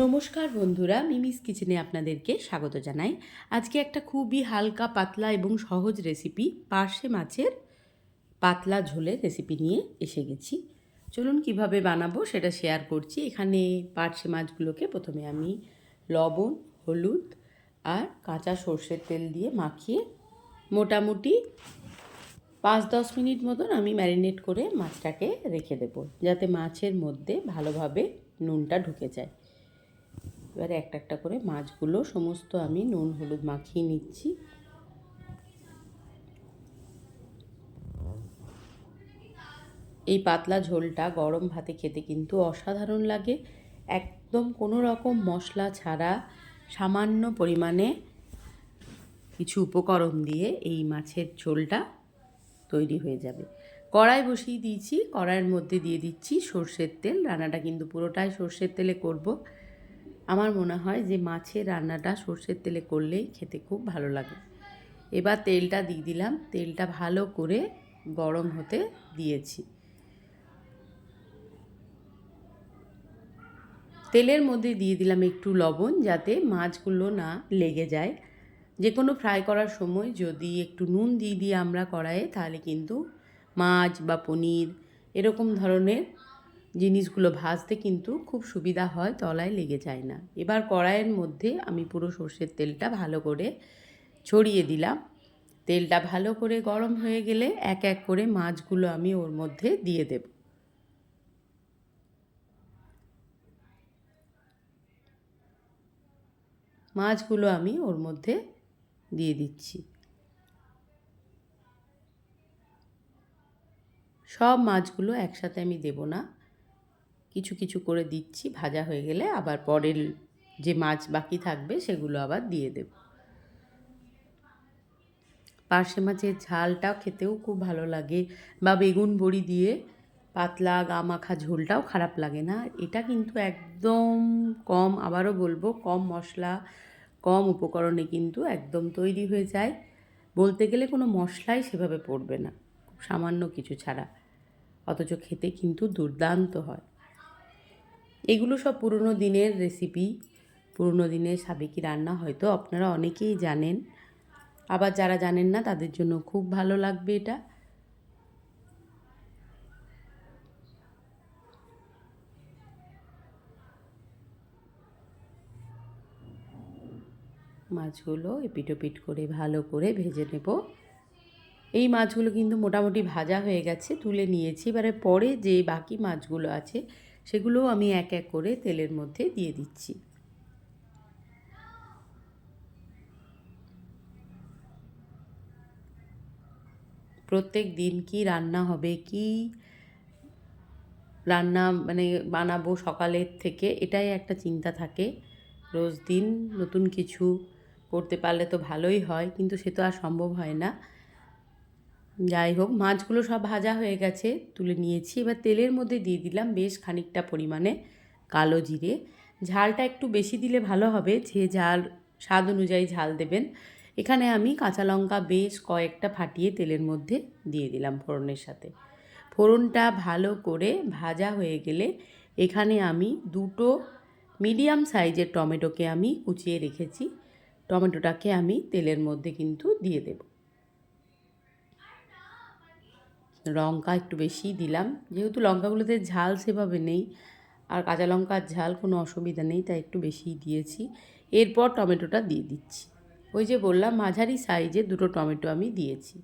নমস্কার বন্ধুরা, মিমিস কিচেনে আপনাদেরকে স্বাগত জানাই। আজকে একটা খুবই হালকা, পাতলা এবং সহজ রেসিপি পার্শে মাছের পাতলা ঝোলের রেসিপি নিয়ে এসে গেছি। চলুন কীভাবে বানাবো সেটা শেয়ার করছি। এখানে পার্শে মাছগুলোকে প্রথমে আমি লবণ, হলুদ আর কাঁচা সর্ষের তেল দিয়ে মাখিয়ে মোটামুটি পাঁচ দশ মিনিট মতন আমি ম্যারিনেট করে মাছটাকে রেখে দেবো, যাতে মাছের মধ্যে ভালোভাবে নুনটা ঢুকে যায়। এবারে একটা একটা করে মাছগুলো সমস্ত আমি নুন, হলুদ মাখিয়ে নিচ্ছি। এই পাতলা ঝোলটা গরম ভাতে খেতে কিন্তু অসাধারণ লাগে। একদম কোনো রকম মশলা ছাড়া সামান্য পরিমাণে কিছু উপকরণ দিয়ে এই মাছের ঝোলটা তৈরি হয়ে যাবে। কড়াই বসিয়ে দিয়েছি, কড়াইয়ের মধ্যে দিয়ে দিচ্ছি সর্ষের তেল। রান্নাটা কিন্তু পুরোটাই সর্ষের তেলে করব। আমার মনে হয় যে মাছের রান্নাটা সর্ষের তেলে করলেই খেতে খুব ভালো লাগে। এবার তেলটা দিয়ে দিলাম। তেলটা ভালো করে গরম হতে দিয়েছি। তেলের মধ্যে দিয়ে দিলাম একটু লবণ যাতে মাছগুলো না লেগে যায়। যে কোনো ফ্রাই করার সময় যদি একটু নুন দিয়ে দিই আমরা কড়াইয়ে তাহলে কিন্তু মাছ বা পনির এরকম ধরনের জিনিসগুলো ভাজতে কিন্তু খুব সুবিধা হয়, তলায় লেগে যায় না। এবার কড়াইয়ের মধ্যে আমি পুরো সর্ষের তেলটা ভালো করে ছড়িয়ে দিলাম। তেলটা ভালো করে গরম হয়ে গেলে এক এক করে মাছগুলো আমি ওর মধ্যে দিয়ে দেব। মাছগুলো আমি ওর মধ্যে দিয়ে দিচ্ছি। সব মাছগুলো একসাথে আমি দেব না। কিছু কিছু করে দিচ্ছি, ভাজা হয়ে গেলে আবার পরের যে মাছ বাকি থাকবে সেগুলো আবার দিয়ে দেব। পার্শে মাছের ঝালটাও খেতেও খুব ভালো লাগে বা বেগুন বড়ি দিয়ে পাতলা গা মাখা ঝোলটাও খারাপ লাগে না। এটা কিন্তু একদম কম, আবারও বলব কম মশলা, কম উপকরণে কিন্তু একদম তৈরি হয়ে যায়। বলতে গেলে কোনো মশলাই সেভাবে পড়বে না সামান্য কিছু ছাড়া। অথচ খেতে কিন্তু দুর্দান্ত হয়। এগুলো সব পুরনো দিনের রেসিপি পুরনো দিনের সাবেকি রান্না হয়তো আপনারা অনেকেই জানেন। আবার যারা জানেন না, তাদের জন্য খুব ভালো লাগবে এটা। মাছগুলো এপিটোপিট করে ভালো করে ভেজে নেব। এই মাছগুলো কিন্তু মোটামুটি ভাজা হয়ে গেছে, তুলে নিয়েছি। এবারে পরে যে বাকি মাছগুলো আছে সেগুলোও আমি এক এক করে তেলের মধ্যে দিয়ে দিচ্ছি। প্রত্যেক দিন কি রান্না হবে, কি রান্না মানে বানাবো সকালের থেকে, এটাই একটা চিন্তা থাকে। রোজ দিন নতুন কিছু করতে পারলে তো ভালোই হয়, কিন্তু সে তো আর সম্ভব হয় না। যাই হোক মাছগুলো সব ভাজা হয়ে গেছে, তুলে নিয়েছি। এবার তেলের মধ্যে দিয়ে দিলাম বেশ খানিকটা পরিমাণে কালো জিরে। ঝালটা একটু বেশি দিলে ভালো হবে, যে ঝাল, স্বাদ অনুযায়ী ঝাল দেবেন। এখানে আমি কাঁচা লঙ্কা বেশ কয়েকটা ফাটিয়ে তেলের মধ্যে দিয়ে দিলাম ফোড়নের সাথে। ফোড়নটা ভালো করে ভাজা হয়ে গেলে এখানে আমি দুটো মিডিয়াম সাইজের টমেটোকে আমি কুচিয়ে রেখেছি। টমেটোটাকে আমি তেলের মধ্যে কিন্তু দিয়ে দেব। লঙ্কা একটু বেশি দিলাম। যেহেতু লঙ্কাগুলোতে ঝাল সেভাবে নেই আর কাঁচা লঙ্কার ঝাল কোনো অসুবিধা নেই, তাই একটু বেশিই দিয়েছি। এরপর টমেটোটা দিয়ে দিচ্ছি। ওই যে বললাম, মাঝারি সাইজে দুটো টমেটো আমি দিয়েছি।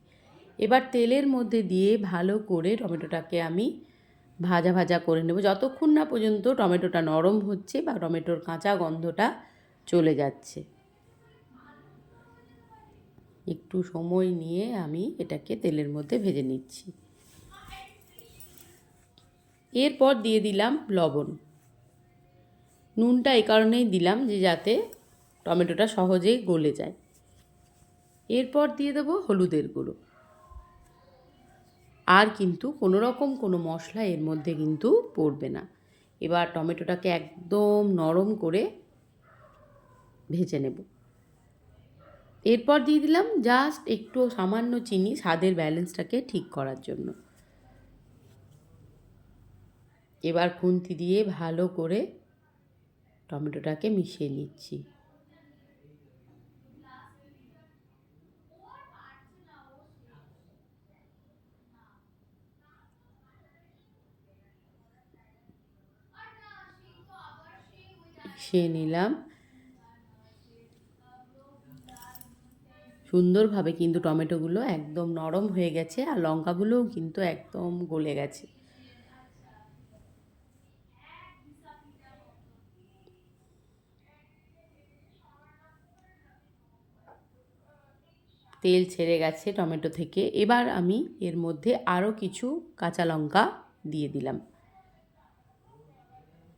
এবার তেলের মধ্যে দিয়ে ভালো করে টমেটোটাকে আমি ভাজা ভাজা করে নেব। যতক্ষণ না পর্যন্ত টমেটোটা নরম হচ্ছে বা টমেটোর কাঁচা গন্ধটা চলে যাচ্ছে। একটু সময় নিয়ে আমি এটাকে তেলের মধ্যে ভেজে নিচ্ছি। এরপর দিয়ে দিলাম লবণ। নুনটা এই কারণেই দিলাম যে যাতে টমেটোটা সহজেই গলে যায়। এরপর দিয়ে দেবো হলুদের গুঁড়ো। আর কিন্তু কোনো রকম কোনো মশলা এর মধ্যে কিন্তু পড়বে না। এবার টমেটোটাকে একদম নরম করে ভেজে নেব। এরপর দিয়ে দিলাম জাস্ট একটু সামান্য চিনি স্বাদের ব্যালেন্সটাকে ঠিক করার জন্য। এবার খুন্তি দিয়ে ভালো করে টমেটোটাকে মিশিয়ে নিচ্ছি। মিশিয়ে নিলাম। সুন্দরভাবে কিন্তু টমেটোগুলো একদম নরম হয়ে গেছে আর লঙ্কাগুলোও কিন্তু একদম গলে গেছে। তেল ছেড়ে গেছে টমেটো থেকে। এবার আমি এর মধ্যে আরও কিছু কাঁচা লঙ্কা দিয়ে দিলাম।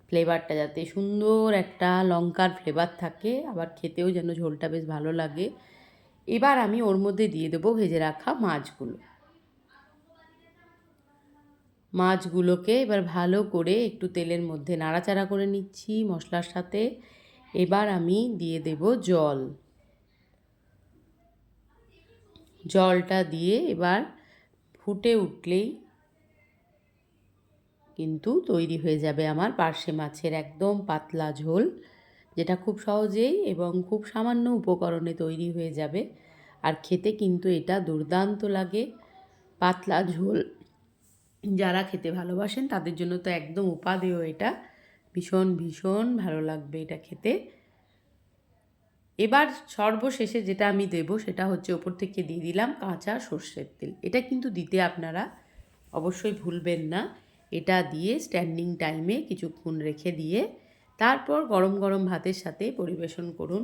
ফ্লেভারটা যাতে সুন্দর একটা লঙ্কার ফ্লেভার থাকে, আবার খেতেও যেন ঝোলটা বেশ ভালো লাগে। এবার আমি ওর মধ্যে দিয়ে দেবো ভেজে রাখা মাছগুলো। মাছগুলোকে এবার ভালো করে একটু তেলের মধ্যে নাড়াচাড়া করে নিচ্ছি মশলার সাথে। এবার আমি দিয়ে দেব জল। জলটা দিয়ে এবার ফুটে উঠলেই কিন্তু তৈরি হয়ে যাবে আমার পার্শে মাছের একদম পাতলা ঝোল, যেটা খুব সহজেই এবং খুব সামান্য উপকরণে তৈরি হয়ে যাবে। আর খেতে কিন্তু এটা দুর্দান্ত লাগে, পাতলা ঝোল। যারা খেতে ভালোবাসেন তাদের জন্য তো একদম উপাদেয় এটা। ভীষণ ভীষণ ভালো লাগবে এটা খেতে। এবার সর্বশেষে যেটা আমি দেব সেটা হচ্ছে ওপর থেকে দিয়ে দিলাম কাঁচা সর্ষের তেল। এটা কিন্তু দিতে আপনারা অবশ্যই ভুলবেন না। এটা দিয়ে স্ট্যান্ডিং টাইমে কিছুক্ষণ রেখে দিয়ে তারপর গরম গরম ভাতের সাথে পরিবেশন করুন।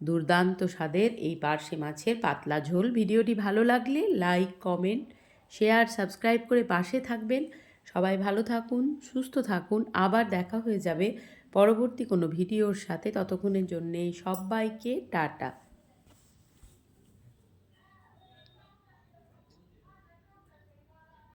দুর্দান্ত স্বাদের এই পার্শে মাছের পাতলা ঝোল। ভিডিওটি ভালো লাগলে লাইক কমেন্ট শেয়ার সাবস্ক্রাইব করে পাশে থাকবেন। সবাই ভালো থাকুন, সুস্থ থাকুন। আবার দেখা হয়ে যাবে পরবর্তী কোনো ভিডিওর সাথে ততক্ষণের জন্যে সবাইকে টাটা।